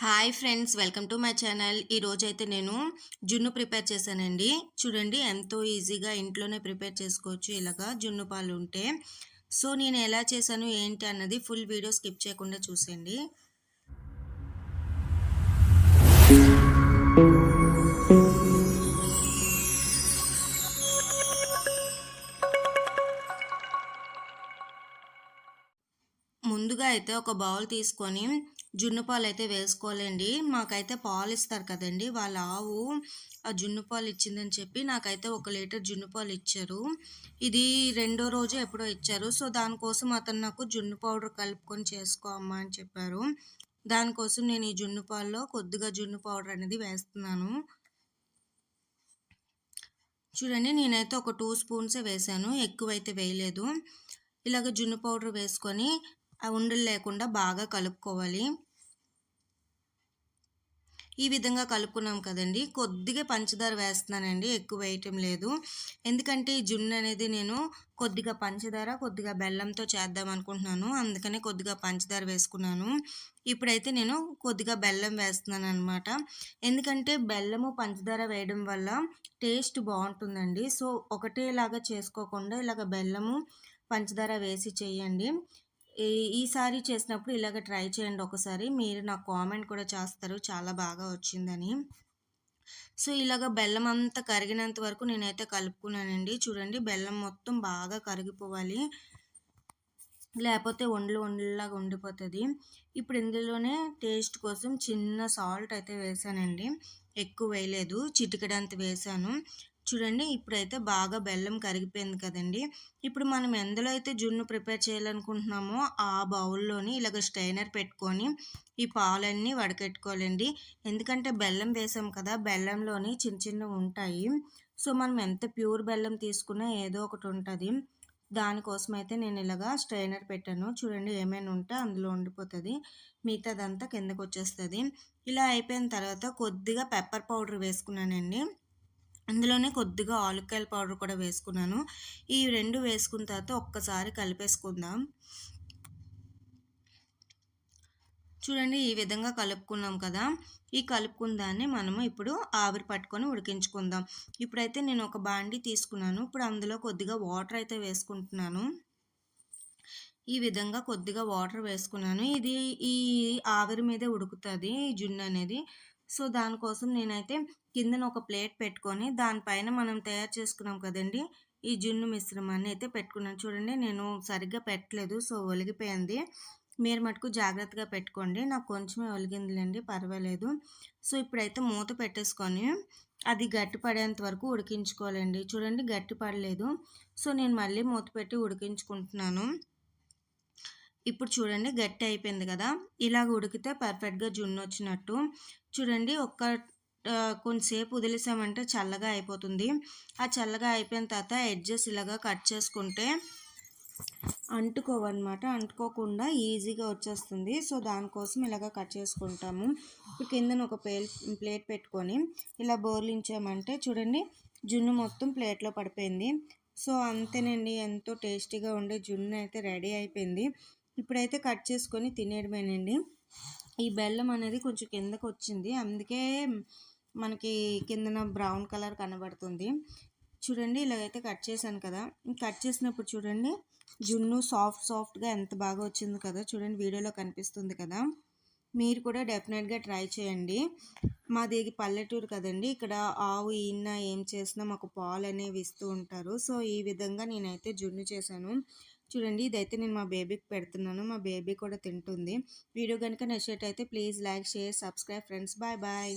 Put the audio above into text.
Hi friends welcome to my channel ఈరోజు అయితే నేను జున్ను ప్రిపేర్ చేశానండి. చూడండి ఎంతో ఈజీగా ఇంట్లోనే ప్రిపేర్ చేసుకోవచ్చు. ఇలాగా జున్ను పాలు ఉంటే. సో నేను ఎలా చేశాను ఏంటి అన్నది ఫుల్ వీడియో స్కిప్ చేయకుండా చూసేయండి. ముందుగా అయితే ఒక బౌల్ తీసుకొని జున్ను పాలు అయితే వేసుకోవాలండి. మాకైతే పాలు ఇస్తారు కదండి. వాళ్ళ ఆవు ఆ జున్ను పాలు ఇచ్చిందని చెప్పి నాకైతే ఒక లీటర్ జున్ను పాలు ఇచ్చారు. ఇది రెండో రోజు ఎప్పుడో ఇచ్చారు. సో దానికోసం అతను నాకు జున్ను పౌడర్ కలుపుకొని చేసుకో అమ్మా అని చెప్పారు. దానికోసం నేను ఈ జున్ను పాల్లో కొద్దిగా జున్ను పౌడర్ అనేది వేస్తున్నాను. చూడండి నేనైతే ఒక టూ స్పూన్సే వేసాను ఎక్కువైతే వేయలేదు. ఇలాగ జున్ను పౌడర్ వేసుకొని ఆ ఉండలు లేకుండా బాగా కలుపుకోవాలి. ఈ విధంగా కలుపుకున్నాం కదండి. కొద్దిగా పంచదార వేస్తున్నానండి. ఎక్కువ వేయటం లేదు. ఎందుకంటే ఈ జున్ను అనేది నేను కొద్దిగా పంచదార కొద్దిగా బెల్లంతో చేద్దాం అనుకుంటున్నాను. అందుకనే కొద్దిగా పంచదార వేసుకున్నాను. ఇప్పుడైతే నేను కొద్దిగా బెల్లం వేస్తున్నాను అనమాట ఎందుకంటే బెల్లము పంచదార వేయడం వల్ల టేస్ట్ బాగుంటుందండి. సో ఒకటేలాగా చేసుకోకుండా ఇలాగ బెల్లము పంచదార వేసి చేయండి. ఈసారి చేసినప్పుడు ఇలాగ ట్రై చేయండి ఒకసారి. మీరు నాకు కామెంట్ కూడా చేస్తారు. చాలా బాగా వచ్చిందని. సో ఇలాగ బెల్లం అంతా కరిగినంత వరకు నేనైతే కలుపుకున్నానండి. చూడండి బెల్లం మొత్తం బాగా కరిగిపోవాలి. లేకపోతే ఒండ్లు వండలాగా ఉండిపోతుంది. ఇప్పుడు ఇందులోనే టేస్ట్ కోసం చిన్న సాల్ట్ అయితే వేసానండి. ఎక్కువ వేయలేదు. చిటికడంత వేసాను. చూడండి ఇప్పుడైతే బాగా బెల్లం కరిగిపోయింది కదండి. ఇప్పుడు మనం ఎందులో అయితే జున్ను ప్రిపేర్ చేయాలనుకుంటున్నామో ఆ బౌల్లోని ఇలాగ స్టైనర్ పెట్టుకొని ఈ పాలన్నీ వడకెట్టుకోవాలండి. ఎందుకంటే బెల్లం వేసాం కదా బెల్లంలోని చిన్న చిన్నవి ఉంటాయి. సో మనం ఎంత ప్యూర్ బెల్లం తీసుకున్నా ఏదో ఒకటి ఉంటుంది. దానికోసం అయితే నేను ఇలాగా స్ట్రైనర్ పెట్టాను. చూడండి ఏమైనా ఉంటే అందులో ఉండిపోతుంది. మిగతాదంతా కిందకు వచ్చేస్తుంది ఇలా అయిపోయిన తర్వాత కొద్దిగా పెప్పర్ పౌడర్ వేసుకున్నానండి. అందులోనే కొద్దిగా ఆలుకాయల పౌడర్ కూడా వేసుకున్నాను. ఈ రెండు వేసుకున్న తర్వాత ఒక్కసారి కలిపేసుకుందాం. చూడండి ఈ విధంగా కలుపుకున్నాం కదా. ఈ కలుపుకున్న దాన్ని మనము ఇప్పుడు ఆవిరి పట్టుకొని ఉడికించుకుందాం. ఇప్పుడైతే నేను ఒక బాండి తీసుకున్నాను. ఇప్పుడు అందులో కొద్దిగా వాటర్ అయితే వేసుకుంటున్నాను. ఈ విధంగా కొద్దిగా వాటర్ వేసుకున్నాను. ఇది ఈ ఆవిరి మీదే ఉడుకుతుంది ఈ జున్ను అనేది. సో దానికోసం నేనైతే కిందన ఒక ప్లేట్ పెట్టుకొని దానిపైన మనం తయారు చేసుకున్నాం కదండి ఈ జున్ను మిశ్రమాన్ని అయితే పెట్టుకున్నాను. చూడండి నేను సరిగ్గా పెట్టలేదు సో ఒలిగిపోయింది. మీరు మటుకు జాగ్రత్తగా పెట్టుకోండి. నాకు కొంచెమే ఒలిగిందిలేండి పర్వాలేదు. సో ఇప్పుడైతే మూత పెట్టేసుకొని అది గట్టి పడేంత వరకు ఉడికించుకోవాలండి. చూడండి గట్టి పడలేదు. సో నేను మళ్ళీ మూత పెట్టి ఉడికించుకుంటున్నాను. ఇప్పుడు చూడండి గట్టి అయిపోయింది కదా. ఇలాగ ఉడికితే పర్ఫెక్ట్గా జున్ను వచ్చినట్టు. చూడండి ఒక్క కొంతసేపు వదిలేసామంటే చల్లగా అయిపోతుంది. ఆ చల్లగా అయిపోయిన తర్వాత ఎడ్జెస్ ఇలాగా కట్ చేసుకుంటే అంటుకోవన్నమాట. అంటుకోకుండా ఈజీగా వచ్చేస్తుంది. సో దానికోసం ఇలాగ కట్ చేసుకుంటాము. ఇప్పుడు కిందన ఒక ప్లేట్ ప్లేట్ పెట్టుకొని ఇలా బోర్లించామంటే చూడండి జున్ను మొత్తం ప్లేట్లో పడిపోయింది. సో అంతేనండి. ఎంతో టేస్టీగా ఉండే జున్ను అయితే రెడీ అయిపోయింది. ఇప్పుడైతే కట్ చేసుకొని తినేయడమేనండి. ఈ బెల్లం అనేది కొంచెం కిందకు వచ్చింది అందుకే మనకి కిందన బ్రౌన్ కలర్ కనబడుతుంది. చూడండి ఇలాగైతే కట్ చేశాను కదా. కట్ చేసినప్పుడు చూడండి జున్ను సాఫ్ట్ సాఫ్ట్గా ఎంత బాగా వచ్చింది కదా. చూడండి వీడియోలో కనిపిస్తుంది కదా. మీరు కూడా డెఫినెట్గా ట్రై చేయండి. మాది పల్లెటూరు కదండి. ఇక్కడ ఆవు ఈయన ఏం చేసినా మాకు పాలు అనేవి ఇస్తూ ఉంటారు. సో ఈ విధంగా నేనైతే జున్ను చేశాను. చూడండి ఇదైతే నేను మా బేబీకి పెడుతున్నాను. మా బేబీ కూడా తింటుంది. వీడియో కనుక నచ్చేటైతే please like share subscribe friends. Bye bye.